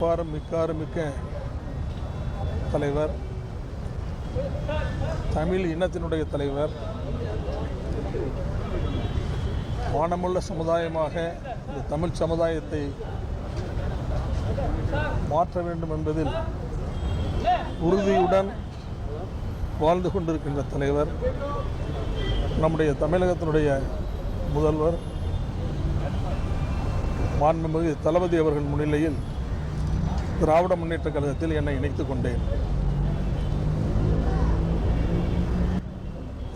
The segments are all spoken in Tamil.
பாரம் மிக்காறு மிக்க தலைவர். தமிழ் இனத்தினுடைய தலைவர். மானமுள்ள சமுதாயமாக இந்த தமிழ் சமுதாயத்தை மாற்ற வேண்டும் என்பதில் உறுதியுடன் வாழ்ந்து கொண்டிருக்கின்ற தலைவர். நம்முடைய தமிழகத்தினுடைய முதல்வர். மாண்புமிகு தளபதி அவர்கள் முன்னிலையில் திராவிட முன்னேற்ற கழகத்தில் என்னை இணைத்துக் கொண்டேன்.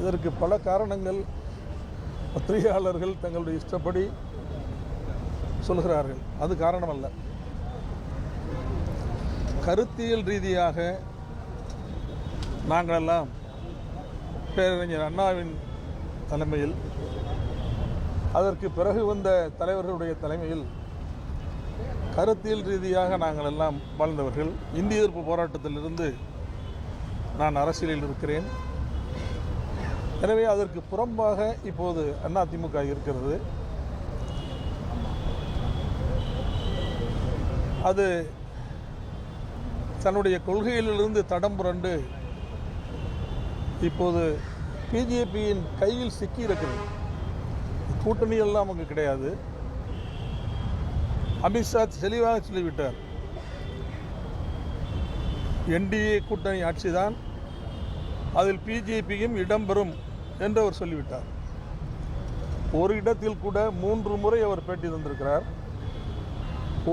இதற்கு பல காரணங்கள் பத்திரிகையாளர்கள் தங்களுடைய இஷ்டப்படி சொல்கிறார்கள். அது காரணம் அல்ல கருத்தியல் ரீதியாக நாங்களெல்லாம் பேரறிஞர் அண்ணாவின் தலைமையில் அதற்கு பிறகு வந்த தலைவர்களுடைய தலைமையில் கருத்தியல் ரீதியாக நாங்கள் எல்லாம் வாழ்ந்தவர்கள் இந்திய எதிர்ப்பு போராட்டத்திலிருந்து நான் அரசியலில் இருக்கிறேன். எனவே அதற்கு புறம்பாக இப்போது அதிமுக இருக்கிறது. அது தன்னுடைய கொள்கையிலிருந்து தடம் புரண்டு இப்போது பிஜேபியின் கையில் சிக்கி இருக்கிறது கூட்டணி எல்லாம் அங்கு கிடையாது. அமித்ஷா தெளிவாக சொல்லிவிட்டார். என்டிஏ கூட்டணி ஆட்சிதான் அதில் பிஜேபியும் இடம்பெறும் என்று அவர் சொல்லிவிட்டார். ஒரு இடத்தில் கூட மூன்று முறை அவர் பேட்டி தந்திருக்கிறார்.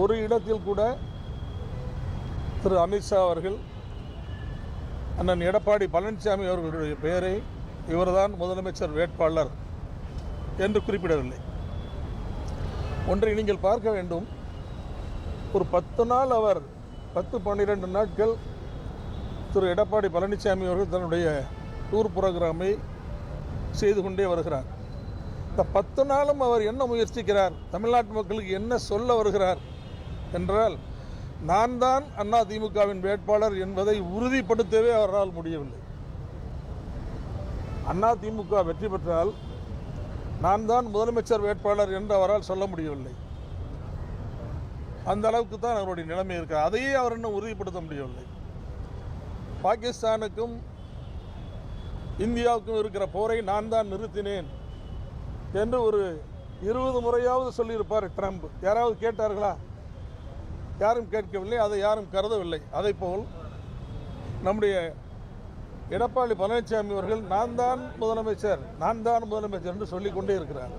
ஒரு இடத்தில் கூட திரு அமித்ஷா அவர்கள் அண்ணன் எடப்பாடி பழனிசாமி அவர்களுடைய பெயரை இவர்தான் முதலமைச்சர் வேட்பாளர் என்று குறிப்பிடவில்லை. ஒன்றை நீங்கள் பார்க்க வேண்டும். ஒரு பத்து நாள் அவர் பத்து பன்னிரெண்டு நாட்கள் திரு எடப்பாடி பழனிசாமி அவர்கள் தன்னுடைய டூர் புரோகிராமை செய்து கொண்டே வருகிறார். இந்த பத்து நாளும் அவர் என்ன முயற்சிக்கிறார்? தமிழ்நாட்டு மக்களுக்கு என்ன சொல்ல வருகிறார்? என்றால் நான் தான் அண்ணா திமுகவின் வேட்பாளர் என்பதை உறுதிப்படுத்தவே அவரால் முடியவில்லை. அண்ணா திமுக வெற்றி பெற்றால் நான் தான் முதலமைச்சர் வேட்பாளர் என்று அவரால் சொல்ல முடியவில்லை. அந்த அளவுக்கு தான் அவருடைய நிலைமை இருக்குது அதையே அவர் இன்னும் உறுதிப்படுத்த முடியவில்லை. பாகிஸ்தானுக்கும் இந்தியாவுக்கும் இருக்கிற போரை நான் தான் நிறுத்தினேன் என்று ஒரு இருபது முறையாவது சொல்லியிருப்பார் ட்ரம்ப். யாராவது கேட்டார்களா? யாரும் கேட்கவில்லை அதை யாரும் கருதவில்லை. அதை போல் நம்முடைய எடப்பாடி பழனிசாமி அவர்கள் நான் தான் முதலமைச்சர் நான் தான் முதலமைச்சர் என்று சொல்லிக்கொண்டே இருக்கிறார்.